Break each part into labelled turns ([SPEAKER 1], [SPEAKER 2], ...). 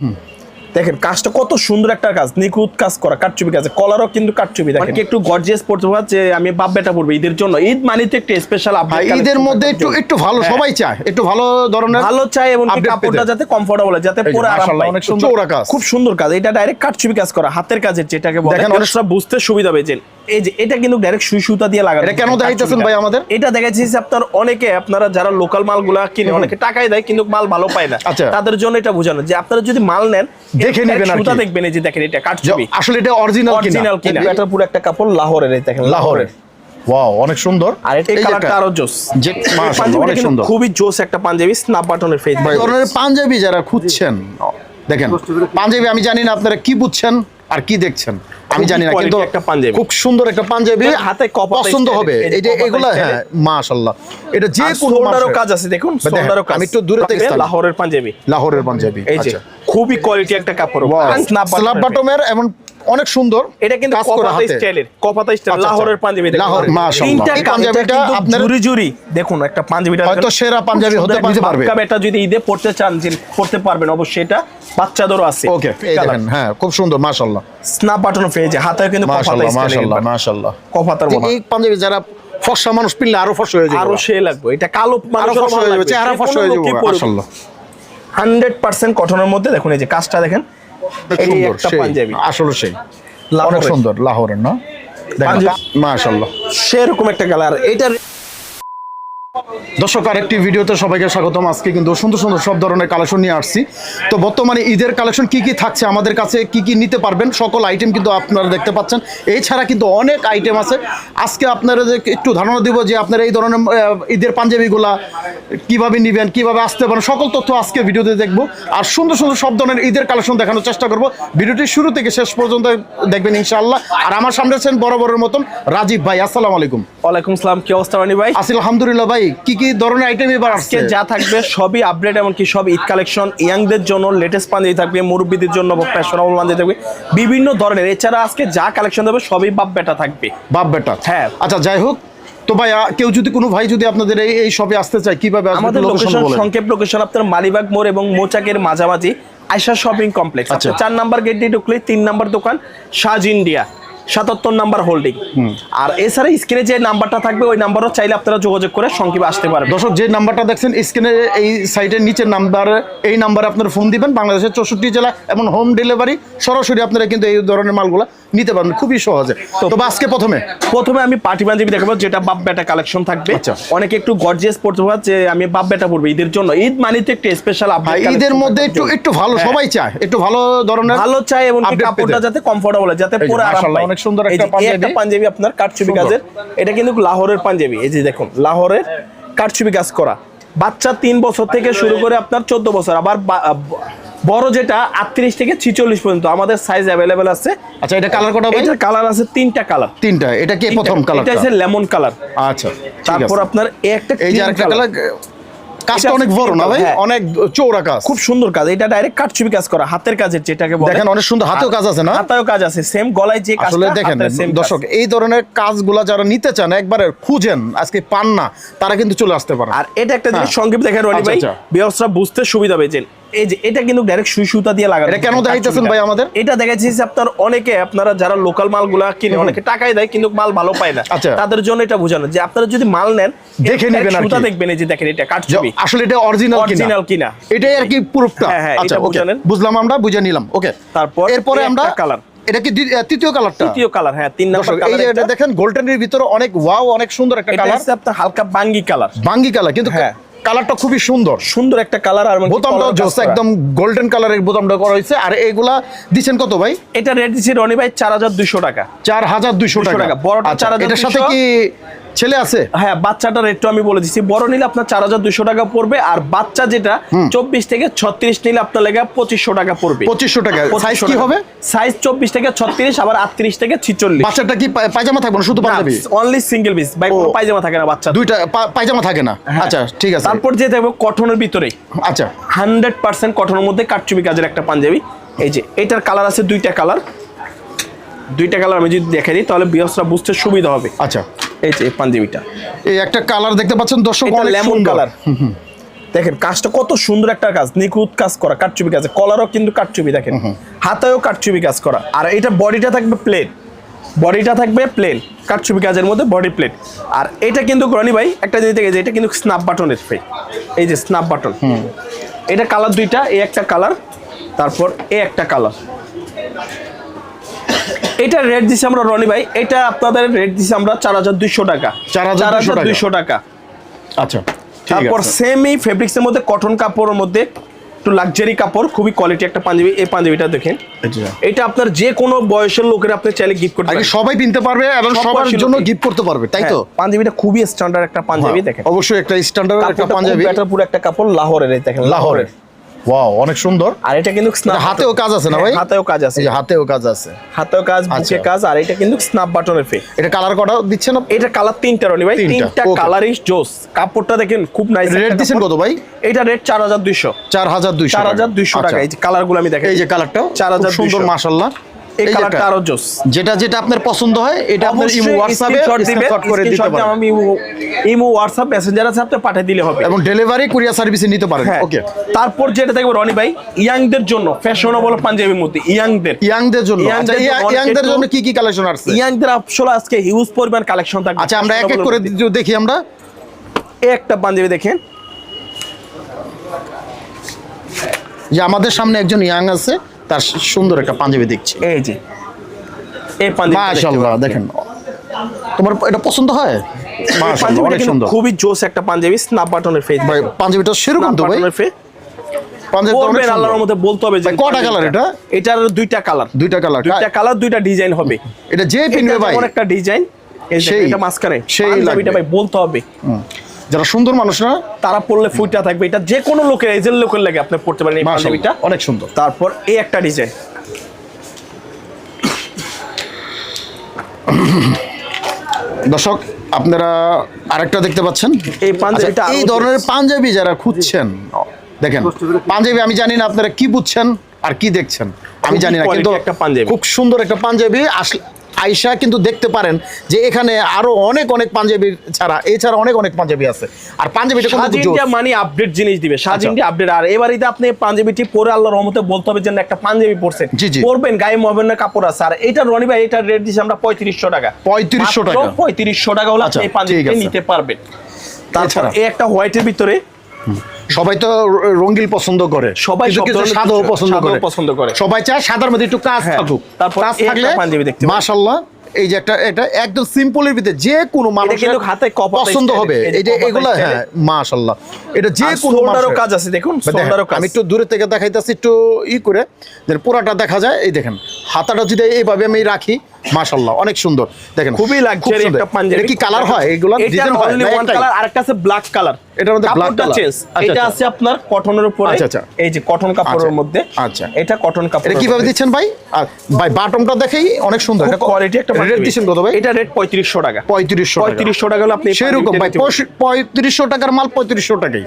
[SPEAKER 1] Hmm. দেখেন কাজটা কত সুন্দর একটা কাজ নিখুঁত কাজ করা কাটচুপি কাজ কলারও কিন্তু কাটচুপি দেখেন একটু গর্জিয়াস পড়তে পারে যে আমি বাপ বেটা পড়ব ঈদের জন্য ঈদ মানে তো একটু স্পেশাল আপডেট
[SPEAKER 2] ঈদের মধ্যে একটু একটু ভালো
[SPEAKER 1] হ্যাঁ।
[SPEAKER 2] সবাই চায় একটু ভালো ধরনের
[SPEAKER 1] ভালো চাই এবং কাপড়টা যাতে কমফোর্টেবল
[SPEAKER 2] হয় যাতে
[SPEAKER 1] পরে আরাম পায়
[SPEAKER 2] অনেক সুন্দর চওড়া কাজ।
[SPEAKER 1] খুব সুন্দর কাজ এটা ডাইরেক্ট কাটচুপি কাজ করা হাতের কাজের যেটাকে বলে
[SPEAKER 2] দেখেন,
[SPEAKER 1] দেখেন
[SPEAKER 2] অনেক-
[SPEAKER 1] অনেক বুঝতে সুবিধা পেয়েছেন এই যে এটা কিন্তু ডাইরেক্ট সুই সুতা দিয়ে লাগানো
[SPEAKER 2] এটা কেন দেখাইতেছেন ভাই আমাদের?
[SPEAKER 1] এটা দেখাচ্ছি যে আপনার অনেকে আপনারা যারা লোকাল মালগুলা কিনে অনেকে টাকাই দেয় কিন্তু মাল ভালো পায় না
[SPEAKER 2] আচ্ছা।
[SPEAKER 1] তাদের জন্য এটা বোঝানো যে আপনারা যদি মাল নেন
[SPEAKER 2] দেখে নেবেন আর
[SPEAKER 1] সুতা। দেখবেন এই যে দেখেন এটা কাটচুপি
[SPEAKER 2] আসলে এটা অরিজিনাল কিনা?
[SPEAKER 1] অরিজিনাল কিনা। এটা পুরো একটা কাপড় লাহোরের এই দেখেন
[SPEAKER 2] লাহোরের। ওয়াও অনেক সুন্দর।
[SPEAKER 1] আর
[SPEAKER 2] এই
[SPEAKER 1] কালারটা আরও জোস।
[SPEAKER 2] যে অনেক সুন্দর।
[SPEAKER 1] খুবই জোস একটা পাঞ্জাবি স্ন্যাপ বাটনের ফেস
[SPEAKER 2] এই ধরনের পাঞ্জাবি যারা খুঁজছেন দেখেন পাঞ্জাবি আমি জানি না আপনারা কি বুঝছেন আর কি দেখছেন আমি জানি না কিন্তু
[SPEAKER 1] একটা পাঞ্জাবি।
[SPEAKER 2] খুব সুন্দর একটা পাঞ্জাবি
[SPEAKER 1] হাতে কপাতা
[SPEAKER 2] পছন্দ হবে। এগুলা হ্যাঁ মাশাআল্লাহ। এটা যে কোনো
[SPEAKER 1] কাজ আছে দেখুন
[SPEAKER 2] দেখেন,
[SPEAKER 1] কাজ।
[SPEAKER 2] আমি একটু দূরে থেকে
[SPEAKER 1] লাহোরের পাঞ্জাবি।
[SPEAKER 2] লাহোরের পাঞ্জাবি
[SPEAKER 1] এই যে
[SPEAKER 2] আচ্ছা।
[SPEAKER 1] খুবই কোয়ালিটি একটা কাপড়।
[SPEAKER 2] স্ল্যাব বাটমের এমন অনেক সুন্দর
[SPEAKER 1] এটা কিন্তু কপাতা স্টাইলের কপাতা স্টাইল লাহোরের। পাঞ্জাবি।
[SPEAKER 2] লাহোর, মাশাআল্লাহ।
[SPEAKER 1] তিনটা
[SPEAKER 2] পাঞ্জাবিটা আপনার-
[SPEAKER 1] জুরি জুরি দেখুন একটা পাঞ্জাবিটা
[SPEAKER 2] হয়তো সেরা পাঞ্জাবি হতে পারবে।
[SPEAKER 1] এটা যদি ঈদে পড়তে চান পড়তে পারবেন অবশ্যই এটা বাচ্চাদেরও আছে।
[SPEAKER 2] ওকে এই দেখেন হ্যাঁ খুব সুন্দর মাশাআল্লাহ।
[SPEAKER 1] স্ন্যাপ বাটন পেয়েছে হাতে কিন্তু কপাতা স্টাইলের
[SPEAKER 2] মাশাআল্লাহ মাশাআল্লাহ।
[SPEAKER 1] কপাতার
[SPEAKER 2] এই পাঞ্জাবি যারা ফর্সা মানুষ পিনলে আরও ফর্সা হয়ে যাবে।
[SPEAKER 1] আরও সে লাগবে এটা কালো
[SPEAKER 2] আরও
[SPEAKER 1] মানুষের
[SPEAKER 2] ফর্সা হয়ে যাবে চেহারা ফর্সা হয়ে যাবে মাশাআল্লাহ।
[SPEAKER 1] হান্ড্রেড পার্সেন্ট কটনের মধ্যে দেখুন এই যে কাজটা দেখেন একটা পাঞ্জাবি।
[SPEAKER 2] আসলে সেই। অনেক সুন্দর লাহোরের না। মাশাআল্লাহ।
[SPEAKER 1] সেরকম একটা কালার। এটার
[SPEAKER 2] দর্শক আরেকটি ভিডিওতে সবাইকে স্বাগতম। আজকে কিন্তু সুন্দর সুন্দর সব ধরনের কালেকশন নিয়ে আসছি। তো বর্তমানে ঈদের কালেকশন কি কি থাকছে? আমাদের কাছে কি কি নিতে পারবেন? সকল আইটেম কিন্তু আপনারা দেখতে পাচ্ছেন। এছাড়া কিন্তু অনেক আইটেম আছে। আজকে আপনারা যে একটু ধারণা দিব যে আপনারা এই ধরনের ঈদের পাঞ্জাবিগুলা কীভাবে নিবেন কীভাবে আসতে পারেন সকল তথ্য আজকে ভিডিওতে দেখব। আর সুন্দর সুন্দর সব ধরনের ঈদের কালেকশন দেখানোর চেষ্টা করব। ভিডিওটি শুরু থেকে শেষ পর্যন্ত দেখবেন ইনশাআল্লাহ। আর আমার সামনে আছেন বরাবরের মতন রাজীব ভাই। আসসালামু আলাইকুম।
[SPEAKER 1] ওয়ালাইকুম সালাম। কি অবস্থা রানি ভাই?
[SPEAKER 2] আসিল আলহামদুলিল্লাহ ভাই। কি কি ধরনের আইটেম এবার
[SPEAKER 1] আজকে যা থাকবে সবই আপডেট এমনকি সব ঈদ কালেকশন ইয়াংদের জন্য লেটেস্ট পাঞ্জাবি থাকবে মুরব্বীদের জন্য ফ্যাশনেবল পাঞ্জাবি থাকবে বিভিন্ন ধরনের। এছাড়া আজকে যা কালেকশন দেবে সবই বাপ বেটা থাকবে।
[SPEAKER 2] বাপ বেটা?
[SPEAKER 1] হ্যাঁ।
[SPEAKER 2] আচ্ছা যাই হোক তো ভাই কেউ যদি কোনো ভাই যদি আপনাদের এই শপে আসতে চায় কীভাবে আসবে
[SPEAKER 1] আমাদের লোকেশন সংক্ষেপ লোকেশন আপনার মালিবাগ মোড় এবং মোচাকের মাঝামাঝি আয়সা শপিং কমপ্লেক্স
[SPEAKER 2] আচ্ছা।
[SPEAKER 1] আচ্ছা চার নাম্বার গেট দিয়ে ঢুকলে তিন নাম্বার দোকান সাজ ইন্ডিয়া। সাতাত্তর নাম্বার হোল্ডিং আর এছাড়া স্ক্রিনে যে নাম্বারটা থাকবে ওই নাম্বারও চাইলে আপনারা যোগাযোগ করে সংক্ষেপে আসতে পারবেন।
[SPEAKER 2] দর্শক যে নাম্বারটা দেখছেন স্ক্রিনে এই সাইটের নিচের নাম্বার এই নাম্বারে আপনারা ফোন দিবেন। বাংলাদেশের চৌষট্টি জেলা এবং হোম ডেলিভারি সরাসরি আপনারা কিন্তু এই ধরনের মালগুলো নিতে পারবেন খুবই সহজে। তো আজকে প্রথমে?
[SPEAKER 1] প্রথমে আমি পার্টি পাঞ্জাবি দেখাবো যেটা বাপ বেটা কালেকশন থাকবে।
[SPEAKER 2] আচ্ছা।
[SPEAKER 1] অনেকে একটু গর্জিয়াস পড়তে পারে যে আমি বাপ বেটা পড়ব ঈদের জন্য। ঈদ মানে তো একটু স্পেশাল
[SPEAKER 2] ঈদের মধ্যে একটু একটু ভালো
[SPEAKER 1] হ্যাঁ।
[SPEAKER 2] সবাই চায়। একটু ভালো ধরনের
[SPEAKER 1] ভালো চায় এবং কাপড়টা যাতে কমফোর্টেবল যাতে পরে আরাম পায়।
[SPEAKER 2] অনেক সুন্দর একটা
[SPEAKER 1] এই একটা
[SPEAKER 2] পাঞ্জাবি।
[SPEAKER 1] পাঞ্জাবি আপনার
[SPEAKER 2] সুন্দর।
[SPEAKER 1] কাজের এটা কিন্তু লাহোরের পাঞ্জাবি। এই যে দেখুন লাহোরের কাটচুপি কাজ করা। বাচ্চা তিন বছর থেকে শুরু করে আপনার চোদ্দ বছর। আবার বা- বড় যেটা আটত্রিশ থেকে ছিচল্লিশ পর্যন্ত। আমাদের সাইজ অ্যাভেলেবেল আছে।
[SPEAKER 2] আচ্ছা এটা কালার কটা
[SPEAKER 1] এটার কালার আছে তিনটা কালার
[SPEAKER 2] তিনটা। এটা কি প্রথম কালার
[SPEAKER 1] এটা হচ্ছে লেমন কালার
[SPEAKER 2] আচ্ছা
[SPEAKER 1] তারপর আপনার এই একটা
[SPEAKER 2] এই যে আরেকটা কালার কাজটা অনেক বড় না ভাই?
[SPEAKER 1] হ্যাঁ।
[SPEAKER 2] অনেক চৌড়া কাজ।
[SPEAKER 1] খুব সুন্দর কাজ। এটা ডাইরেক্ট কাটচুপি কাজ করা। হাতের কাজের যেটাকে বলে।
[SPEAKER 2] দেখেন অনেক সুন্দর হাতেও কাজ আছে না?
[SPEAKER 1] হাতেও কাজ আছে। সেম গলায় যে কাজটা
[SPEAKER 2] আসলে দেখেন দর্শক এই ধরনের কাজগুলা যারা নিতে চান একবারে খুঁজেন আজকে পান না তারা কিন্তু চলে আসতে পারে
[SPEAKER 1] আর এটা একটা জিনিস
[SPEAKER 2] হ্যাঁ।
[SPEAKER 1] সংক্ষেপ দেখেন রনি
[SPEAKER 2] আচ্ছা,
[SPEAKER 1] ভাই
[SPEAKER 2] আচ্ছা।
[SPEAKER 1] বিয়সরা বুঝতে সুবিধা পেয়েছেন। এই যে এটা কিন্তু ডাইরেক্ট সুই সুতা দিয়ে লাগানো।
[SPEAKER 2] এটা কেন দেখাইতেছেন ভাই আমাদের?
[SPEAKER 1] এটা দেখাচ্ছি আপনার অনেকে আপনারা যারা লোকাল মালগুলা কিনে অনেকে দেয় কিন্তু মাল ভালো পায় না।
[SPEAKER 2] আচ্ছা।
[SPEAKER 1] তাদের জন্য এটা বোঝানো যে আপনারা যদি মাল নেন
[SPEAKER 2] দেখে নিবেন
[SPEAKER 1] সুতা দেখবেন এই যে দেখেন এটা কাটছবি
[SPEAKER 2] আসলে এটা অরিজিনাল কিনা?
[SPEAKER 1] Original কিনা।
[SPEAKER 2] এটাই আর কি প্রুফটা।
[SPEAKER 1] হ্যাঁ, হ্যাঁ,
[SPEAKER 2] আচ্ছা। বুঝলাম আমরা বুঝে নিলাম ওকে
[SPEAKER 1] তারপর
[SPEAKER 2] এরপরে আমরা
[SPEAKER 1] colour।
[SPEAKER 2] এটা কি তৃতীয় কালারটা
[SPEAKER 1] তৃতীয় কালার হ্যাঁ তিন
[SPEAKER 2] এই যে এটা দেখেন গোল্ডেনের ভিতরে অনেক ওয়াও অনেক সুন্দর একটা
[SPEAKER 1] এটা
[SPEAKER 2] কালার
[SPEAKER 1] হচ্ছে আপনার হালকা বাঙ্গি কালার
[SPEAKER 2] বাঙ্গি কালার কিন্তু
[SPEAKER 1] হ্যাঁ।
[SPEAKER 2] কালারটা খুবই সুন্দর।
[SPEAKER 1] সুন্দর একটা কালার আর এমনকি
[SPEAKER 2] বোতামটা জোস একদম গোল্ডেন কালারের বোতামটা করা হয়েছে। আর এগুলা দিচ্ছেন কত ভাই?
[SPEAKER 1] এটা রেট দিচ্ছি রনি ভাই চার হাজার দুশো টাকা।
[SPEAKER 2] চার হাজার দুইশো টাকা।
[SPEAKER 1] বড়টা
[SPEAKER 2] আচ্ছা,
[SPEAKER 1] 4200
[SPEAKER 2] এটার সাথে কি ছেলে আছে?
[SPEAKER 1] হ্যাঁ বাচ্চাটার রেটটা আমি বলে দিচ্ছি। বড় নিলে আপনার চার হাজার দুশো টাকা পড়বে আর বাচ্চা যেটা চব্বিশ থেকে ছত্রিশ নিলে আপনার লেগে পঁচিশশো টাকা পড়বে।
[SPEAKER 2] পঁচিশশো টাকা। সাইজ কি হবে?
[SPEAKER 1] সাইজ চব্বিশ থেকে ছত্রিশ আবার আটত্রিশ থেকে ছিচল্লিশ।
[SPEAKER 2] বাচ্চাটা কি পায়জামা থাকবে না শুধু পাঞ্জাবি?
[SPEAKER 1] অনলি সিঙ্গেল পিস কোনো পায়জামা থাকে না বাচ্চা
[SPEAKER 2] দুইটা পায়জামা থাকে না?
[SPEAKER 1] হ্যাঁ।
[SPEAKER 2] আচ্ছা ঠিক আছে।
[SPEAKER 1] তারপর যে দেখব কটনের ভিতরে।
[SPEAKER 2] আচ্ছা।
[SPEAKER 1] হান্ড্রেড পার্সেন্ট কটনের মধ্যে কাটচুপি কাজের একটা পাঞ্জাবি। এই যে এটার কালার আছে দুইটা কালার দুইটা কালার আমি যদি দেখে দিই তাহলে বিয়সরা বুঝতে সুবিধা হবে।
[SPEAKER 2] আচ্ছা।
[SPEAKER 1] এই যে পাঞ্জাবিটা।
[SPEAKER 2] এই একটা কালার দেখতে পাচ্ছেন দর্শক
[SPEAKER 1] লেমন কালার দেখেন কাজটা কত সুন্দর একটা কাজ নিখুঁত কাজ করা কাটচুপি কাজ। কলারও কিন্তু কাটচুপি দেখেন। হাতেও কাটচুপি কাজ করা। আর এটা বডিটা থাকবে প্লেন বডিটা থাকবে প্লেন কাটচুপি কাজের মধ্যে বডি প্লেন আর এটা কিন্তু রনি ভাই একটা জিনিস দেখে যে এটা কিন্তু স্ন্যাপ বাটনের ফ্রি এই যে স্ন্যাপ বাটন এটা কালার দুইটা এই একটা কালার তারপর এ একটা কালার এটা রেট দিছি আমরা রনি ভাই এটা আপনাদের রেট দিছি আমরা চার হাজার দুইশো টাকা।
[SPEAKER 2] 4,200 টাকা।
[SPEAKER 1] দুইশো টাকা।
[SPEAKER 2] আচ্ছা
[SPEAKER 1] তারপর সেমি ফেব্রিক্সের মধ্যে কটন কাপড়ের মধ্যে একটু লাক্সারি কাপড় খুবই কোয়ালিটি একটা পাঞ্জাবি এই পাঞ্জাবিটা দেখেন। এটা আপনার যে কোনো বয়সের লোকের আপনি চাইলে গিফট করতে
[SPEAKER 2] সবাই কিনতে পারবে এবং
[SPEAKER 1] সব
[SPEAKER 2] সবার জন্য গিফট করতে পারবে তাই তো?
[SPEAKER 1] হ্যাঁ, পাঞ্জাবিটা খুবই স্ট্যান্ডার্ড একটা পাঞ্জাবি দেখেন।
[SPEAKER 2] অবশ্যই একটা স্ট্যান্ডার্ড একটা পাঞ্জাবি।
[SPEAKER 1] better পুরো একটা কাপড় লাহোরের এই দেখেন
[SPEAKER 2] লাহোরের। ওয়াও অনেক সুন্দর।
[SPEAKER 1] আর এটা কিন্তু
[SPEAKER 2] হাতেও। কাজ আছে না
[SPEAKER 1] হ্যাঁ,
[SPEAKER 2] ভাই?
[SPEAKER 1] হাতেও কাজ আছে।
[SPEAKER 2] হাতেও কাজ আছে।
[SPEAKER 1] হাতেও কাজ বুকে
[SPEAKER 2] আচ্ছা।
[SPEAKER 1] কাজ আর এটা কিন্তু স্ন্যাপ বাটনের ফে
[SPEAKER 2] এটা কালার কটা দিচ্ছেন না
[SPEAKER 1] এটা কালার তিনটা রনি ভাই।
[SPEAKER 2] তিনটা.
[SPEAKER 1] কালারই জোস কাপড়টা দেখেন খুব নাইস
[SPEAKER 2] রেট দিচ্ছেন কত ভাই?
[SPEAKER 1] এটা রেট চার হাজার দুইশো।
[SPEAKER 2] চার হাজার দুইশো
[SPEAKER 1] চার হাজার দুইশো টাকা এই যে কালারগুলো আমি দেখাই।
[SPEAKER 2] এই যে কালারটাও
[SPEAKER 1] 4,200
[SPEAKER 2] সুন্দর মাশাল্লাহ
[SPEAKER 1] এই কালারটা আরও জোস
[SPEAKER 2] যেটা যেটা আপনার পছন্দ হয় এটা আপনার ইমো হোয়াটসঅ্যাপে স্ক্রিনশট করে দিতে পারেন।
[SPEAKER 1] আমি ইমো হোয়াটসঅ্যাপ মেসেঞ্জার আছে আপনি পাঠিয়ে দিলে হবে।
[SPEAKER 2] এবং ডেলিভারি কুরিয়ার সার্ভিসে নিতে পারেন।
[SPEAKER 1] হ্যাঁ।
[SPEAKER 2] ওকে
[SPEAKER 1] তারপর যেটা দেখব রনি ভাই ইয়াংদের জন্য ফ্যাশনেবল পাঞ্জাবির মধ্যে ইয়াংদের।
[SPEAKER 2] ইয়াংদের জন্য। আচ্ছা
[SPEAKER 1] দের জন্য
[SPEAKER 2] ইয়াংদের জন্য কি কি কালেকশন আসছে?
[SPEAKER 1] ইয়াংদের আসলে আজকে হিউজ পরিমাণ কালেকশন থাকবে।
[SPEAKER 2] আচ্ছা আমরা এক এক করে দেখি আমরা।
[SPEAKER 1] একটা পাঞ্জাবি দেখেন।
[SPEAKER 2] যে আমাদের সামনে একজন ইয়াং আছে তার সুন্দর একটা পাঞ্জাবি দেখছি।
[SPEAKER 1] এই যে এই পাঞ্জাবি
[SPEAKER 2] মাশাআল্লাহ দেখেন। তোমার এটা পছন্দ হয়?
[SPEAKER 1] খুবই জোস একটা পাঞ্জাবি স্ন্যাপ বাটনের ফেস
[SPEAKER 2] ভাই পাঞ্জাবিটা সেরকম তো ভাই।
[SPEAKER 1] আল্লাহর মধ্যে বলতে হবে যে
[SPEAKER 2] কটা এটা?
[SPEAKER 1] এটার দুইটা কালার
[SPEAKER 2] দুইটা কালার
[SPEAKER 1] দুইটা কালার দুইটা ডিজাইন হবে।
[SPEAKER 2] এটা যে ভাই।
[SPEAKER 1] ডিজাইন এটা
[SPEAKER 2] সেই
[SPEAKER 1] ভাই বলতে হবে।
[SPEAKER 2] যারা সুন্দর মানুষরা
[SPEAKER 1] তারা পড়লে ফুইটা থাকবে। এটা যে কোনো লোকের এজের লোকের লাগে আপনি পড়তে পারেন এই পাঞ্জাবিটা।
[SPEAKER 2] অনেক সুন্দর।
[SPEAKER 1] তারপর এই একটা ডিজাইন।
[SPEAKER 2] দর্শক আপনারা আরেকটা দেখতে পাচ্ছেন?
[SPEAKER 1] এই পাঞ্জাবিটা
[SPEAKER 2] আচ্ছা, এই ধরনের পাঞ্জাবি যারা খুঁজছেন দেখেন পাঞ্জাবি আমি জানি না আপনারা কি বুঝছেন আর কি দেখছেন। আমি জানি না কিন্তু
[SPEAKER 1] একটা পাঞ্জাবি।
[SPEAKER 2] খুব সুন্দর একটা পাঞ্জাবি। আসলে আয়সা কিন্তু দেখতে পারেন যে এখানে আরও অনেক অনেক পাঞ্জাবি ছাড়া এছাড়া অনেক অনেক পাঞ্জাবি আছে আর পাঞ্জাবিটা
[SPEAKER 1] সাজ ইন্ডিয়া মানে আপডেট জিনিস দিবে সাজ
[SPEAKER 2] আচ্ছা।
[SPEAKER 1] ইন্ডিয়া আপডেট আর এবার আপনি পাঞ্জাবিটি পরে আল্লাহর রহমতে বলতে হবে যে একটা পাঞ্জাবি
[SPEAKER 2] জি।
[SPEAKER 1] পরবেন গায়ে মহবেন না কাপড় আছে আর এটা রনি ভাই এটা রেট দিছি আমরা পঁয়ত্রিশশো টাকা
[SPEAKER 2] 3500 টাকা।
[SPEAKER 1] পঁয়ত্রিশশো টাকা হলে আপনি
[SPEAKER 2] আচ্ছা,
[SPEAKER 1] এই পাঞ্জাবিটি নিতে পারবেন
[SPEAKER 2] তাছাড়া?
[SPEAKER 1] এই একটা হোয়াইটের ভিতরে
[SPEAKER 2] সবাই তো র- রঙিন পছন্দ করে।
[SPEAKER 1] সবাই
[SPEAKER 2] কিছু সাদাও পছন্দ করে।
[SPEAKER 1] পছন্দ করে।
[SPEAKER 2] সবাই চায় সাদার মধ্যে একটু কাজ
[SPEAKER 1] হ্যাঁ।
[SPEAKER 2] থাকুক।
[SPEAKER 1] তারপর
[SPEAKER 2] কাজ থাকলে
[SPEAKER 1] পাঞ্জাবি দেখতে
[SPEAKER 2] মাশাআল্লাহ এই যে একটা এটা একদম সিম্পলের ভিতরে যে কোনো মানুষ
[SPEAKER 1] কিন্তু হাতে
[SPEAKER 2] পছন্দ হবে।
[SPEAKER 1] এই যে
[SPEAKER 2] যে এগুলা হ্যাঁ মাশাআল্লাহ। এটা যে কোনো মানুষের-
[SPEAKER 1] কাজ আছে, দেখুন,
[SPEAKER 2] দেখেন,
[SPEAKER 1] কাজ।
[SPEAKER 2] আমি একটু দূরে থেকে দেখাইতেছি একটু ই করে। যেন পুরাটা দেখা যায় এই দেখেন। হাতাটা যদি এইভাবে আমি রাখি মাশাআল্লাহ অনেক সুন্দর দেখেন
[SPEAKER 1] খুবই লাক্সারি। একটা পাঞ্জাবি
[SPEAKER 2] এটা কি কালার হয় এগুলো ডিজাইন হয়
[SPEAKER 1] only
[SPEAKER 2] না
[SPEAKER 1] one
[SPEAKER 2] একটাই?
[SPEAKER 1] color, আরেকটা আছে ব্ল্যাক কালার
[SPEAKER 2] এটার মধ্যে black color।
[SPEAKER 1] চেঞ্জ
[SPEAKER 2] আচ্ছা,
[SPEAKER 1] এটা
[SPEAKER 2] আচ্ছা।
[SPEAKER 1] আছে আপনার কটনের উপরে
[SPEAKER 2] আচ্ছা, আচ্ছা।
[SPEAKER 1] এই যে কটন কাপড়ের
[SPEAKER 2] আচ্ছা,
[SPEAKER 1] মধ্যে
[SPEAKER 2] আচ্ছা।
[SPEAKER 1] এটা কটন কাপড়
[SPEAKER 2] এটা কীভাবে দিচ্ছেন ভাই আর ভাই দেখেই অনেক সুন্দর এটা
[SPEAKER 1] কোয়ালিটি একটা
[SPEAKER 2] রেট দিচ্ছেন কত ভাই
[SPEAKER 1] এটা রেট পঁয়ত্রিশশো টাকা
[SPEAKER 2] পঁয়ত্রিশশো
[SPEAKER 1] পঁয়ত্রিশশো টাকা হলে আপনি
[SPEAKER 2] সেরকম ভাই
[SPEAKER 1] নিতে পারবেন।
[SPEAKER 2] পঁয়ত্রিশশো টাকার মাল পঁয়ত্রিশশো টাকাই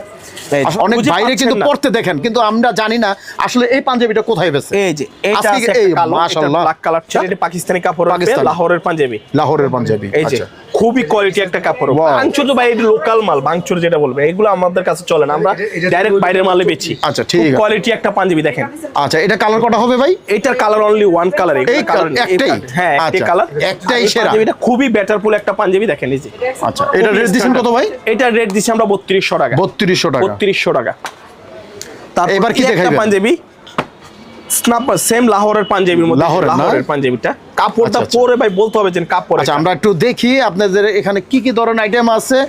[SPEAKER 2] অনেক বাইরে কিন্তু। পড়তে দেখেন কিন্তু আমরা জানি না আসলে এই পাঞ্জাবিটা কোথায় বেছে
[SPEAKER 1] এই যে এটা আছে কালো
[SPEAKER 2] মাশাআল্লাহ।
[SPEAKER 1] ব্ল্যাক কালার এটা পাকিস্তানি কাপড় লাহোরের পাঞ্জাবি।
[SPEAKER 2] লাহোরের পাঞ্জাবি
[SPEAKER 1] এই যে
[SPEAKER 2] আচ্ছা।
[SPEAKER 1] খুবই কোয়ালিটি একটা কাপড়। ভাঙচুর তো ভাই এটা লোকাল মাল ভাঙচুর যেটা বলবে এগুলো আমাদের কাছে চলে না। আমরা ডাইরেক্ট বাইরের মালে বেচি।
[SPEAKER 2] আচ্ছা, ঠিক আছে।
[SPEAKER 1] কোয়ালিটি একটা পাঞ্জাবি দেখেন।
[SPEAKER 2] আচ্ছা এটা কালার কটা হবে ভাই?
[SPEAKER 1] এটার কালার অনলি ওয়ান কালার
[SPEAKER 2] এই colour- একটাই?
[SPEAKER 1] হ্যাঁ
[SPEAKER 2] আচ্ছা,
[SPEAKER 1] কালার
[SPEAKER 2] একটাই সেরা।
[SPEAKER 1] পাঞ্জাবিটা খুবই বেটার ফুল একটা পাঞ্জাবি দেখেন এই যে।
[SPEAKER 2] আচ্ছা এটা রেট দিচ্ছেন কত ভাই?
[SPEAKER 1] এটা রেট দিচ্ছি আমরা বত্রিশশো টাকা।
[SPEAKER 2] বত্রিশশো টাকা।
[SPEAKER 1] বত্রিশশো টাকা। তারপর
[SPEAKER 2] এবার কি
[SPEAKER 1] একটা
[SPEAKER 2] দেখাইবেন?
[SPEAKER 1] পাঞ্জাবি স্নাপার সেম লাহোরের পাঞ্জাবির মধ্যে।
[SPEAKER 2] লাহোরের
[SPEAKER 1] পাঞ্জাবিটা কাপড়টা
[SPEAKER 2] আচ্ছা, আচ্ছা।
[SPEAKER 1] পরে ভাই বলতে হবে যে কাপড়
[SPEAKER 2] আচ্ছা আমরা একটু দেখি আপনাদের এখানে কি কি ধরনের আইটেম আছে।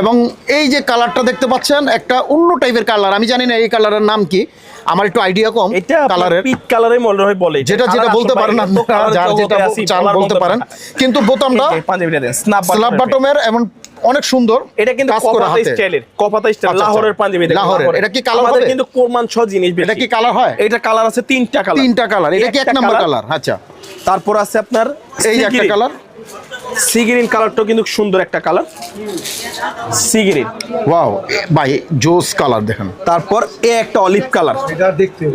[SPEAKER 2] এবং এই যে কালারটা দেখতে পাচ্ছেন একটা অন্য টাইপের কালার আমি জানি না এই কালারের নাম কি। আমার একটু আইডিয়া কম
[SPEAKER 1] এটা
[SPEAKER 2] কালারের
[SPEAKER 1] পিট কালারে মনে হয় বলে।
[SPEAKER 2] যেটা যেটা বলতে পারেন
[SPEAKER 1] ভাই,
[SPEAKER 2] আপনারা যার যেটা বলতে পারেন। কিন্তু বোতামটা
[SPEAKER 1] স্ন্যাপ
[SPEAKER 2] বাটমের এমন অনেক সুন্দর
[SPEAKER 1] এটা কিন্তু কপাতা স্টাইলের কপাতা স্টাইল
[SPEAKER 2] আচ্ছা, আচ্ছা।
[SPEAKER 1] লাহোরের পাঞ্জাবি
[SPEAKER 2] লাহোরের। এটা কি
[SPEAKER 1] কালার
[SPEAKER 2] হবে?
[SPEAKER 1] কিন্তু কোরমান ছ জিনিস
[SPEAKER 2] এটা কি কালার হয়?
[SPEAKER 1] এটা কালার আছে তিনটা কালার
[SPEAKER 2] তিনটা কালার এটা কি এক নাম্বার কালার আচ্ছা।
[SPEAKER 1] তারপর আছে আপনার
[SPEAKER 2] এই একটা
[SPEAKER 1] সিগিরি।
[SPEAKER 2] কালার
[SPEAKER 1] সিগ্রিন কালারটাও কিন্তু সুন্দর একটা কালার সিগ্রিন
[SPEAKER 2] ওয়াও ভাই জোস কালার দেখেন।
[SPEAKER 1] তারপর এ একটা অলিভ কালার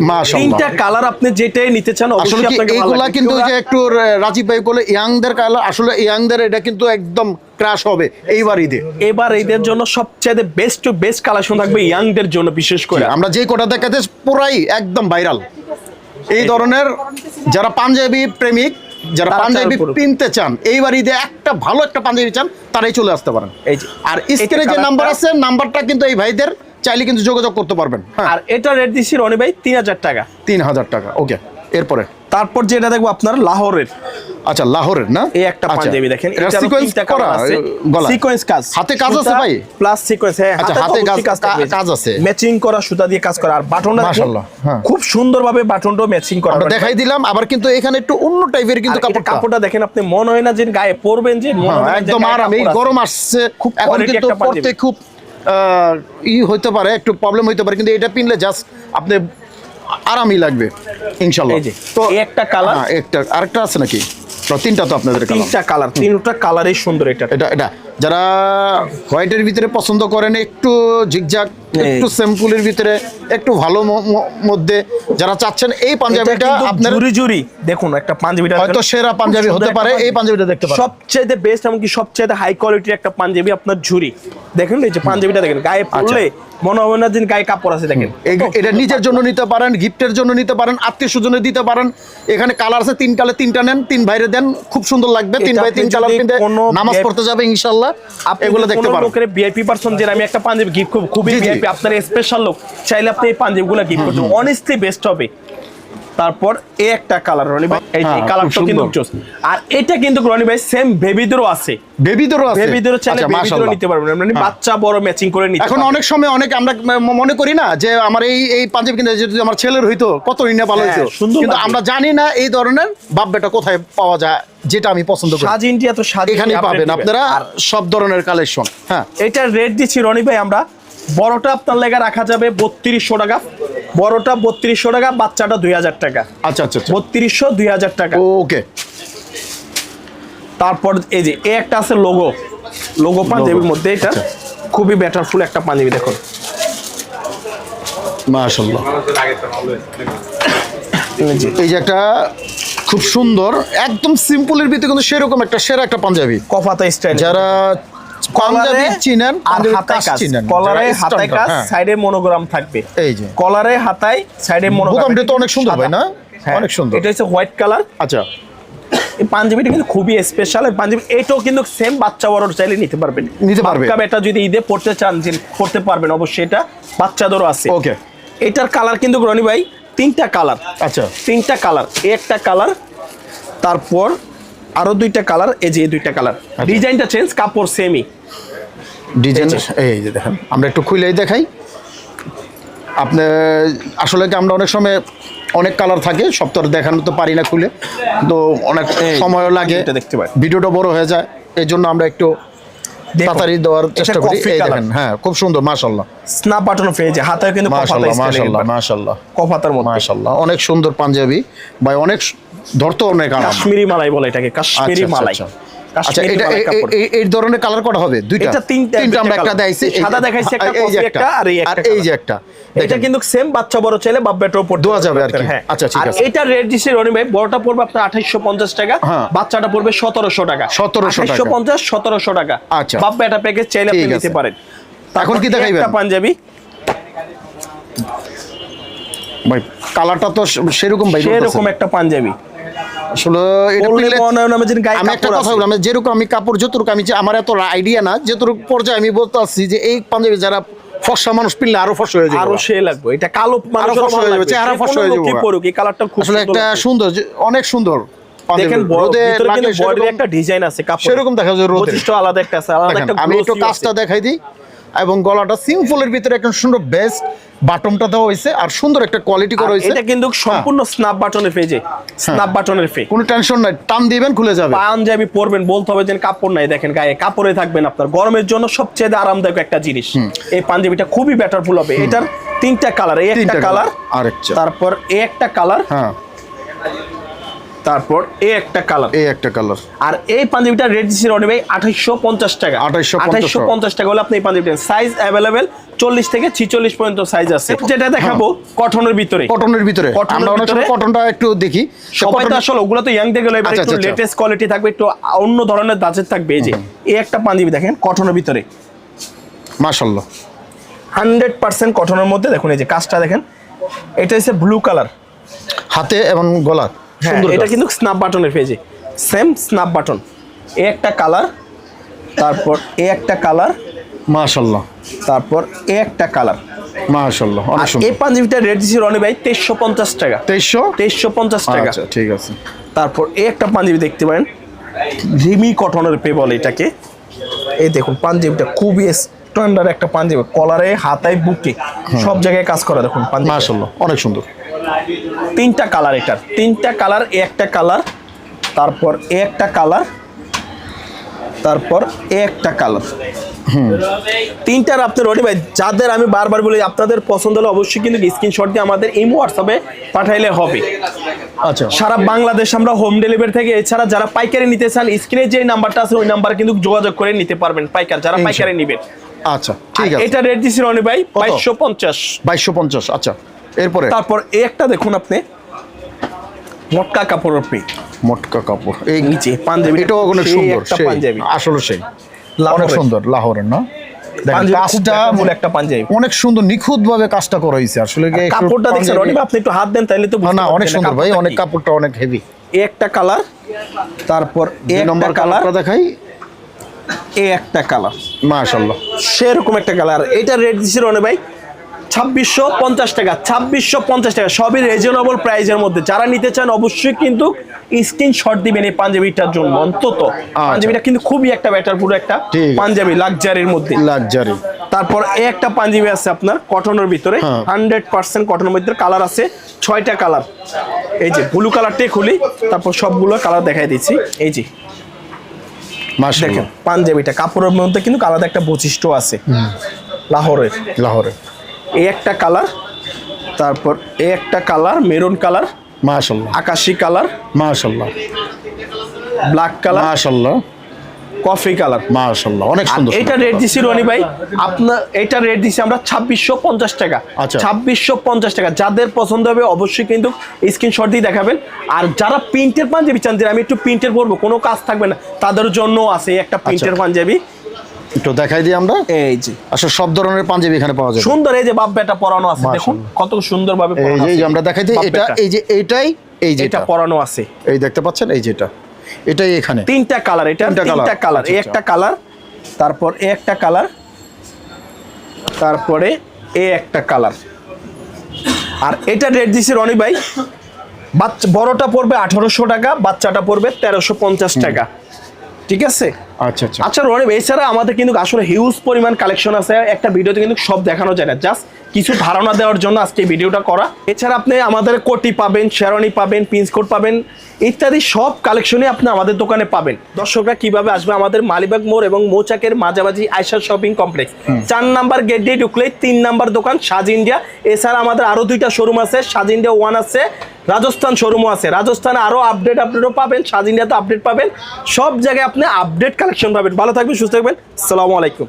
[SPEAKER 2] মাশাআল্লাহ।
[SPEAKER 1] তিনটা কালার আপনি যেটাই নিতে চান
[SPEAKER 2] আসলে
[SPEAKER 1] অবশ্যই আপনাকে ভালো
[SPEAKER 2] কিন্তু যে একটু রাজীব ভাই বলে ইয়াংদের কালার আসলে ইয়াংদের এটা কিন্তু একদম ক্রাশ হবে এইবার ঈদে।
[SPEAKER 1] এবার এদের জন্য সবচেয়ে বেস্ট টু বেস্ট কালেকশন থাকবে ইয়াংদের জন্য বিশেষ করে।
[SPEAKER 2] আমরা যেই কোটা দেখাতে পুরাই একদম ভাইরাল এই ধরনের যারা পাঞ্জাবি প্রেমিক যারা পাঞ্জাবি কিনতে চান এইবার ঈদে একটা ভালো একটা পাঞ্জাবি চান তারাই চলে আসতে পারেন।
[SPEAKER 1] এই
[SPEAKER 2] আর স্ক্রিনে যে নাম্বার আছে নাম্বারটা কিন্তু এই ভাইদের চাইলে কিন্তু যোগাযোগ করতে পারবেন। হ্যাঁ।
[SPEAKER 1] আর এটা রেট দিচ্ছি রনি ভাই তিন হাজার টাকা।
[SPEAKER 2] তিন হাজার টাকা ওকে। এরপরে।
[SPEAKER 1] তারপর যেটা দেখব আপনার লাহোরের।
[SPEAKER 2] আচ্ছা লাহোরের না?
[SPEAKER 1] এই একটা
[SPEAKER 2] আচ্ছা,
[SPEAKER 1] পাঞ্জাবি দেখেন।
[SPEAKER 2] এটা সিকোয়েন্স করা
[SPEAKER 1] সিকোয়েন্স কাজ।
[SPEAKER 2] হাতে কাজ আছে ভাই?
[SPEAKER 1] প্লাস সিকোয়েন্স হ্যাঁ
[SPEAKER 2] আচ্ছা,
[SPEAKER 1] হাতে
[SPEAKER 2] কাজ- কাজ আছে।
[SPEAKER 1] ম্যাচিং করা সুতা দিয়ে কাজ করা। আর বাটনটা
[SPEAKER 2] মাশাআল্লাহ, হ্যাঁ।
[SPEAKER 1] খুব সুন্দরভাবে বাটনটাও ম্যাচিং করা
[SPEAKER 2] আমরা দেখাই দিলাম আবার কিন্তু এখানে একটু অন্য টাইপের কিন্তু
[SPEAKER 1] কিন্তু
[SPEAKER 2] কাপড়টা।
[SPEAKER 1] দেখেন আপনি মনে হয় না যে গায়ে পরবেন যে
[SPEAKER 2] হ্যাঁ, একদম আরাম। এই গরম আসছে
[SPEAKER 1] খুব
[SPEAKER 2] এখন কিন্তু পড়তে খুব ই হইতে পারে একটু প্রবলেম হইতে পারে কিন্তু এটা পিনলে জাস্ট আপনি আরামই লাগবে ইনশাল্লাহ
[SPEAKER 1] তো একটা কালার
[SPEAKER 2] হ্যাঁ, একটা আরেকটা আছে নাকি? তিনটা তো আপনাদের কালার
[SPEAKER 1] তিনটা কালার তিনটা কালারই সুন্দর এটা।
[SPEAKER 2] এটা এটা। যারা হোয়াইটের ভিতরে পছন্দ করেন একটু ঝিকঝাক একটু স্যাম্পুলের ভিতরে একটু ভালো মধ্যে যারা চাচ্ছেন এই পাঞ্জাবিটা আপনার
[SPEAKER 1] জুরি জুরি দেখুন একটা পাঞ্জাবিটা
[SPEAKER 2] হয়তো সেরা পাঞ্জাবি হতে পারে এই পাঞ্জাবিটা দেখতে পারেন।
[SPEAKER 1] সবচেয়ে বেস্ট এমনকি সবচেয়ে হাই কোয়ালিটির একটা পাঞ্জাবি আপনার ঝুরি। দেখেন এই যে পাঞ্জাবিটা দেখেন গায়ে পরলে মনে হবে না যে গায়ে কাপড় আছে দেখেন।
[SPEAKER 2] এটা নিজের জন্য নিতে পারেন গিফটের জন্য নিতে পারেন আত্মীয় স্বজনে দিতে পারেন। এখানে কালার আছে তিন কালে তিনটা নেন তিন ভাইরে দেন খুব সুন্দর লাগবে। তিন ভাই তিন কালার নামাজ পড়তে যাবে ইনশাল্লাহ
[SPEAKER 1] আপনি
[SPEAKER 2] এগুলো দেখতে পারেন।
[SPEAKER 1] লোকের ভিআইপি পারসন যে আমি একটা পাঞ্জাবি গিফট খুব খুবই। ভিআইপি আপনার স্পেশাল লোক চাইলে আপনি এই পাঞ্জাবিগুলো গিফট করতে অনেস্টলি বেস্ট হবে। তারপর এই একটা কালার রনি ভাই। এই যে
[SPEAKER 2] হ্যাঁ,
[SPEAKER 1] কালারটা কিন্তু
[SPEAKER 2] সুন্দর।
[SPEAKER 1] জোস আর এটা কিন্তু রনি ভাই সেম বেবিদেরও আছে।
[SPEAKER 2] বেবিদেরও আছে?
[SPEAKER 1] বেবিদেরও চাইলে
[SPEAKER 2] আচ্ছা,
[SPEAKER 1] বেবিদেরও
[SPEAKER 2] মাশাআল্লাহ।
[SPEAKER 1] নিতে পারবেন। মানে বাচ্চা বড় ম্যাচিং করে নিতে
[SPEAKER 2] এখন অনেক সময় অনেক আমরা মনে করি না যে আমার এই এই পাঞ্জাবি কিনে যদি আমার ছেলের হইতো কত ঋণে ভালো
[SPEAKER 1] হ্যাঁ,
[SPEAKER 2] হইতো। কিন্তু আমরা জানি না এই ধরনের বাপ বেটা কোথায় পাওয়া যায় যেটা আমি পছন্দ করি।
[SPEAKER 1] সাজ ইন্ডিয়া তো সাজ
[SPEAKER 2] এখানেই পাবেন আপনারা
[SPEAKER 1] আর
[SPEAKER 2] সব ধরনের কালেকশন হ্যাঁ।
[SPEAKER 1] এটা রেট দিচ্ছি রনি ভাই আমরা বড়টা আপনার লেগে রাখা যাবে বত্রিশশো টাকা। বড়টা বত্রিশশো টাকা বাচ্চাটা দুই হাজার টাকা।
[SPEAKER 2] আচ্ছা আচ্ছা আচ্ছা।
[SPEAKER 1] বত্রিশশো দুই হাজার টাকা।
[SPEAKER 2] ওকে।
[SPEAKER 1] তারপর এই যে এ একটা আছে লোগো লোগো পাঞ্জাবির মধ্যে এটা।
[SPEAKER 2] আচ্ছা।
[SPEAKER 1] খুবই ব্যাটারফুল একটা পাঞ্জাবি দেখুন।
[SPEAKER 2] মাশাল্লাহ
[SPEAKER 1] এই যে।
[SPEAKER 2] একটা খুব সুন্দর একদম সিম্পলের ভিতরে কিন্তু সেরকম একটা সেরা একটা পাঞ্জাবি।
[SPEAKER 1] কফাতা স্টাইল।
[SPEAKER 2] যারা পাঞ্জাবি চিনেন
[SPEAKER 1] আর হাতায়
[SPEAKER 2] কাজ
[SPEAKER 1] কাজ। কলারে হাতায় কাজ
[SPEAKER 2] হ্যাঁ।
[SPEAKER 1] সাইডে মনোগ্রাম থাকবে।
[SPEAKER 2] এই যে।
[SPEAKER 1] কলারে হাতায় সাইডে মনোগ্রাম
[SPEAKER 2] তো অনেক সুন্দর ভাই না?
[SPEAKER 1] হ্যাঁ,
[SPEAKER 2] অনেক সুন্দর।
[SPEAKER 1] এটা হচ্ছে হোয়াইট কালার।
[SPEAKER 2] আচ্ছা।
[SPEAKER 1] এই পাঞ্জাবিটা কিন্তু খুবই স্পেশাল পাঞ্জাবি এটাও কিন্তু সেম বাচ্চা বড় চাইলে নিতে পারবেন। যদি ঈদে পড়তে চান পড়তে পারবেন অবশ্যই এটা বাচ্চাদেরও আছে।
[SPEAKER 2] ওকে।
[SPEAKER 1] এটার কালার কিন্তু রনি ভাই তিনটা কালার।
[SPEAKER 2] আচ্ছা।
[SPEAKER 1] তিনটা কালার। একটা কালার তারপর আরও দুইটা কালার এই যে দুইটা কালার। ডিজাইনটা চেঞ্জ কাপড় সেমই
[SPEAKER 2] ডিজাইন
[SPEAKER 1] এই যে।
[SPEAKER 2] দেখেন। আমরা একটু খুলেই দেখাই। আপনি আসলে কি আমরা অনেক সময় অনেক কালার থাকে সব তো দেখানো তো পারি না খুলে। তো অনেক সময়ও লাগে।
[SPEAKER 1] দেখতে পারেন।
[SPEAKER 2] ভিডিওটা বড় হয়ে যায়। এই জন্য আমরা একটু তাড়াতাড়ি দেওয়ার চেষ্টা করি। এই দেখেন হ্যাঁ খুব সুন্দর মাশাল্লাহ
[SPEAKER 1] স্ন্যাপ বাটন পেয়েছে হাতে কিন্তু
[SPEAKER 2] মাশাল্লাহ মাশাল্লাহ মাশাল্লাহ
[SPEAKER 1] কফাতার মধ্যে।
[SPEAKER 2] মাশাল্লাহ অনেক সুন্দর পাঞ্জাবি। ভাই অনেক ধরতে অনেক আরাম।
[SPEAKER 1] কাশ্মীরি মালাই বলে এটাকে কাশ্মীরি
[SPEAKER 2] আচ্ছা,
[SPEAKER 1] মালাই।
[SPEAKER 2] আচ্ছা, এটা
[SPEAKER 1] মালাই
[SPEAKER 2] এ- এ-
[SPEAKER 1] কাপড়।
[SPEAKER 2] এ- এই ধরনের কালার কটা হবে? দুইটা?
[SPEAKER 1] এটা তিনটা
[SPEAKER 2] তিনটা আমরা একটা দেখাইছি।
[SPEAKER 1] সাদা দেখাইছি একটা, কফি
[SPEAKER 2] একটা
[SPEAKER 1] একটা, আর এই একটা
[SPEAKER 2] এই যে একটা।
[SPEAKER 1] এটা কিন্তু সেম বাচ্চা বড় ছেলে বাপ বেটাও পড়তে
[SPEAKER 2] দেওয়া যাবে আর কি।
[SPEAKER 1] হ্যাঁ।
[SPEAKER 2] আচ্ছা, ঠিক
[SPEAKER 1] আর এটা রেট দিছে রনি ভাই বড়টা পড়বে আপনার টাকা
[SPEAKER 2] হ্যাঁ।
[SPEAKER 1] বাচ্চাটা পড়বে সতেরোশো টাকা।
[SPEAKER 2] 1700 টাকা।
[SPEAKER 1] টাকা।
[SPEAKER 2] আচ্ছা।
[SPEAKER 1] বাপ বেটা প্যাকেজ চাইলে আপনি নিতে পারেন।
[SPEAKER 2] এখন কি
[SPEAKER 1] তারপর
[SPEAKER 2] দেখাইবেন?
[SPEAKER 1] একটা পাঞ্জাবি।
[SPEAKER 2] ভাই কালারটা তো সেরকম ভাই
[SPEAKER 1] সেরকম একটা পাঞ্জাবি।
[SPEAKER 2] আসলে এটা আমি একটা কথা বললাম যেরকম আমি কাপড় যতটুকু আমি আমার এত আইডিয়া না যতটুকু পর্যায়ে আমি বলতে যে এই পাঞ্জাবি যারা ফর্সা মানুষ পিনলে আরও ফর্সা হয়ে যাবে।
[SPEAKER 1] আরও সে লাগবে। এটা কালো ভালো
[SPEAKER 2] হয়ে যাবে, চেহারা ফর্সা হয়ে যাবে
[SPEAKER 1] লোকই
[SPEAKER 2] বাবা।
[SPEAKER 1] পরুক, এই কালারটা খুব
[SPEAKER 2] আসলে
[SPEAKER 1] সুন্দর
[SPEAKER 2] একটা সুন্দর অনেক সুন্দর
[SPEAKER 1] দেখেন
[SPEAKER 2] রোদে
[SPEAKER 1] বডির একটা ডিজাইন আছে কাপড়
[SPEAKER 2] সেরকম দেখা যায় রোদে।
[SPEAKER 1] বৈশিষ্ট্য আলাদা একটা আছে আলাদা একটা
[SPEAKER 2] আমি একটু কাজটা দেখাই দিই এবং গলাটা সিম্পলের ভিতরে একটা সুন্দর বেস্ট বাটনটা দেওয়া হয়েছে আর সুন্দর একটা কোয়ালিটি করা হয়েছে।
[SPEAKER 1] এটা কিন্তু সম্পূর্ণ স্ন্যাপ বাটনের পেজে স্ন্যাপ বাটনের ফে
[SPEAKER 2] কোনো টেনশন নাই। টান দিবেন খুলে যাবে।
[SPEAKER 1] পাঞ্জাবি পরবেন বলতে হবে যে কাপড় নাই দেখেন গায়ে। কাপড়ে থাকবেন আপনার। গরমের জন্য সবচেয়ে আরামদায়ক একটা জিনিস। এই পাঞ্জাবিটা খুবই বেটারফুল হবে। এটার তিনটা কালার এই একটা কালার
[SPEAKER 2] আর আরেকটা।
[SPEAKER 1] তারপর এই একটা কালার
[SPEAKER 2] হ্যাঁ।
[SPEAKER 1] তারপর এই একটা কালার
[SPEAKER 2] এই একটা কালার
[SPEAKER 1] আর এই পাঞ্জাবিটা রেট দিচ্ছি রনি ভাই আঠাইশশো পঞ্চাশ টাকা।
[SPEAKER 2] 2850
[SPEAKER 1] আঠাইশশো পঞ্চাশ টাকা হলে আপনি এই পাঞ্জাবিটা সাইজ অ্যাভেলেবেল চল্লিশ থেকে ছিচল্লিশ পর্যন্ত সাইজ আছে। যেটা দেখাবো কটনের ভিতরে।
[SPEAKER 2] কটনের ভিতরে। আমরা অনেক সময় কটনটা একটু দেখি।
[SPEAKER 1] সবাই তো আসলে ওগুলো তো ইয়াং থেকে এবার
[SPEAKER 2] আচ্ছা,
[SPEAKER 1] একটু
[SPEAKER 2] আচ্ছা, আচ্ছা।
[SPEAKER 1] লেটেস্ট কোয়ালিটি থাকবে একটু অন্য ধরনের দাঁচের থাকবে। এই যে এই একটা পাঞ্জাবি দেখেন কটনের ভিতরে।
[SPEAKER 2] মাশাল্লাহ
[SPEAKER 1] হান্ড্রেড পার্সেন্ট কটনের মধ্যে দেখুন এই যে কাজটা দেখেন এটা হচ্ছে ব্লু কালার
[SPEAKER 2] হাতে এবং গলা
[SPEAKER 1] হ্যাঁ
[SPEAKER 2] সুন্দর
[SPEAKER 1] এটা কিন্তু স্ন্যাপ বাটনের পেজে সেম স্ন্যাপ বাটন এ একটা কালার তারপর এ একটা কালার
[SPEAKER 2] মাশাল্লাহ
[SPEAKER 1] তারপর এ একটা কালার
[SPEAKER 2] মাশাল্লাহ অনেক
[SPEAKER 1] এই পাঞ্জাবিটা রেট দিচ্ছি রনি ভাই তেইশশো পঞ্চাশ টাকা।
[SPEAKER 2] তেইশশো?
[SPEAKER 1] তেইশশো পঞ্চাশ টাকা।
[SPEAKER 2] আচ্ছা ঠিক আছে।
[SPEAKER 1] তারপর এই একটা পাঞ্জাবি দেখতে পারেন। রিমি কটনের পে বলে এটাকে। এই দেখুন পাঞ্জাবিটা খুবই স্ট্যান্ডার্ড একটা পাঞ্জাবি। কলারে হাতায় বুকে। সব জায়গায় কাজ করা দেখুন পাঞ্জাবি
[SPEAKER 2] মাশাল্লাহ অনেক সুন্দর।
[SPEAKER 1] তিনটা কালার এটার তিনটা কালার একটা কালার তারপর একটা কালার তারপর একটা কালার। হুম। তিনটার আপনার রনি ভাই যাদের আমি বারবার বলি আপনাদের পছন্দ হলে অবশ্যই কিন্তু স্ক্রিনশট দিয়ে আমাদের এই হোয়াটসঅ্যাপে পাঠাইলে হবে।
[SPEAKER 2] আচ্ছা।
[SPEAKER 1] সারা বাংলাদেশ আমরা হোম ডেলিভারি থেকে এছাড়া যারা পাইকারি নিতে চান স্ক্রিনে যে নাম্বারটা আছে ওই নাম্বারে কিন্তু যোগাযোগ করে নিতে পারবেন পাইকার যারা পাইকারি নেবেন।
[SPEAKER 2] আচ্ছা ঠিক আছে।
[SPEAKER 1] এটা রেট দিছি রনি ভাই বাইশশো পঞ্চাশ।
[SPEAKER 2] বাইশশো পঞ্চাশ আচ্ছা। এরপরে?
[SPEAKER 1] তারপর একটা দেখুন আপনি। মটকা কাপড়ের পে
[SPEAKER 2] মটকা কাপড়। এই
[SPEAKER 1] নিচে পাঞ্জাবি।
[SPEAKER 2] এটাও অনেক সুন্দর
[SPEAKER 1] পাঞ্জাবি।
[SPEAKER 2] আসলে সেই। অনেক সুন্দর লাহোরের না? কাজটা
[SPEAKER 1] beautiful একটা পাঞ্জাবি।
[SPEAKER 2] অনেক সুন্দর কাজটা করা হয়েছে। আসলে
[SPEAKER 1] কাপড়টা দেখছেন আপনি একটু হাত দেন তাহলে তো
[SPEAKER 2] না, না অনেক সুন্দর ভাই অনেক কাপড়টা অনেক হেভি
[SPEAKER 1] একটা কালার তারপর
[SPEAKER 2] নম্বর কালারটা দেখাই।
[SPEAKER 1] এই একটা কালার
[SPEAKER 2] মাশাআল্লাহ।
[SPEAKER 1] সেরকম একটা কালার এটা রেট দিচ্ছে রনে ভাই। ছাব্বিশশো পঞ্চাশ টাকা ছাব্বিশশো পঞ্চাশ টাকা। সবই রিজনেবল প্রাইজের মধ্যে। যারা নিতে চান অবশ্যই কিন্তু স্ক্রিনশট দিবেন এই পাঞ্জাবিটার জন্য অন্তত। পাঞ্জাবিটা কিন্তু খুবই একটা ব্যাটার পুরো একটা
[SPEAKER 2] আচ্ছা।
[SPEAKER 1] পাঞ্জাবি লাক্সারির মধ্যে।
[SPEAKER 2] লাক্সারি
[SPEAKER 1] তারপর এই একটা পাঞ্জাবি আছে আপনার কটনের ভিতরে। হান্ড্রেড পার্সেন্ট কটনের ভিতরে কালার আছে ছয়টা কালার এই যে ব্লু কালারটাই খুলি তারপর সবগুলো কালার দেখাই দিচ্ছি। এই যে। দেখেন পাঞ্জাবিটা কাপড়ের মধ্যে কিন্তু আলাদা একটা বৈশিষ্ট্য আছে। লাহোরের।
[SPEAKER 2] লাহোরে
[SPEAKER 1] এই একটা কালার তারপর এই একটা কালার মেরুন কালার
[SPEAKER 2] মাশাআল্লাহ।
[SPEAKER 1] আকাশি কালার
[SPEAKER 2] মাশাআল্লাহ।
[SPEAKER 1] ব্ল্যাক কালার
[SPEAKER 2] মাশাআল্লাহ।
[SPEAKER 1] Coffee colour.
[SPEAKER 2] মাশাআল্লাহ অনেক সুন্দর
[SPEAKER 1] এটা। রেট দিছি রনি ভাই আপনার এটা রেট দিছি আমরা ছাব্বিশশো পঞ্চাশ টাকা।
[SPEAKER 2] আচ্ছা।
[SPEAKER 1] ছাব্বিশশো পঞ্চাশ টাকা। যাদের পছন্দ হবে অবশ্যই কিন্তু স্ক্রিনশট দিয়ে দেখাবেন। আর যারা প্রিন্টের পাঞ্জাবি চান যে আমি একটু প্রিন্টের পরবো কোনো কাজ থাকবে না। তাদের জন্য আছে একটা প্রিন্টের
[SPEAKER 2] আচ্ছা।
[SPEAKER 1] পাঞ্জাবি।
[SPEAKER 2] একটু দেখাই দিই আমরা।
[SPEAKER 1] এই যে।
[SPEAKER 2] আসলে সব ধরনের পাঞ্জাবি এখানে পাওয়া যায়
[SPEAKER 1] সুন্দর এই যে বাপ বেটা পরানো আছে দেখুন কত সুন্দর ভাবে
[SPEAKER 2] এই যে- এই যে আমরা দেখাই দিই এটা এই যে এইটাই এই যে
[SPEAKER 1] এটা পরানো আছে।
[SPEAKER 2] এই দেখতে পাচ্ছেন এই যেটা এটাই এখানে।
[SPEAKER 1] তিনটা কালার এটা
[SPEAKER 2] তিনটা
[SPEAKER 1] কালার।
[SPEAKER 2] আচ্ছা,
[SPEAKER 1] এই
[SPEAKER 2] আচ্ছা।
[SPEAKER 1] একটা কালার তারপর এ একটা কালার তারপরে এ একটা কালার। আর এটা রেট দিছি রনি ভাই বাচ্চা বড়টা পড়বে আঠারোশো টাকা বাচ্চাটা পড়বে তেরোশো পঞ্চাশ টাকা। ঠিক আছে?
[SPEAKER 2] আচ্ছা আচ্ছা।
[SPEAKER 1] আচ্ছা এছাড়া আমাদের কিন্তু আসলে হিউজ পরিমাণ কালেকশন আছে। একটা ভিডিওতে কিন্তু সব দেখানো যায় না। জাস্ট কিছু ধারণা দেওয়ার জন্য আজকে ভিডিওটা করা। এছাড়া আপনি আমাদের কোটি পাবেন শেরনি পাবেন পিন্স কোট পাবেন ইত্যাদি সব কালেকশনই আপনি আমাদের দোকানে পাবেন। দর্শকরা কীভাবে আসবে? আমাদের মালিবাগ মোড় এবং মৌচাকের মাঝামাঝি আয়সা শপিং কমপ্লেক্স। চার নাম্বার গেট দিয়ে ঢুকলেই তিন নাম্বার দোকান সাজ ইন্ডিয়া। এছাড়া আমাদের আরও দুইটা শোরুম আছে সাজ ইন্ডিয়া ওয়ান আছে রাজস্থান শোরুমও আছে। রাজস্থানে আরও আপডেট আপডেটও পাবেন সাজ ইন্ডিয়াতে আপডেট পাবেন। সব জায়গায় আপনি আপডেট কালেকশন পাবেন। ভালো থাকবেন সুস্থ থাকবেন। আসসালামু আলাইকুম।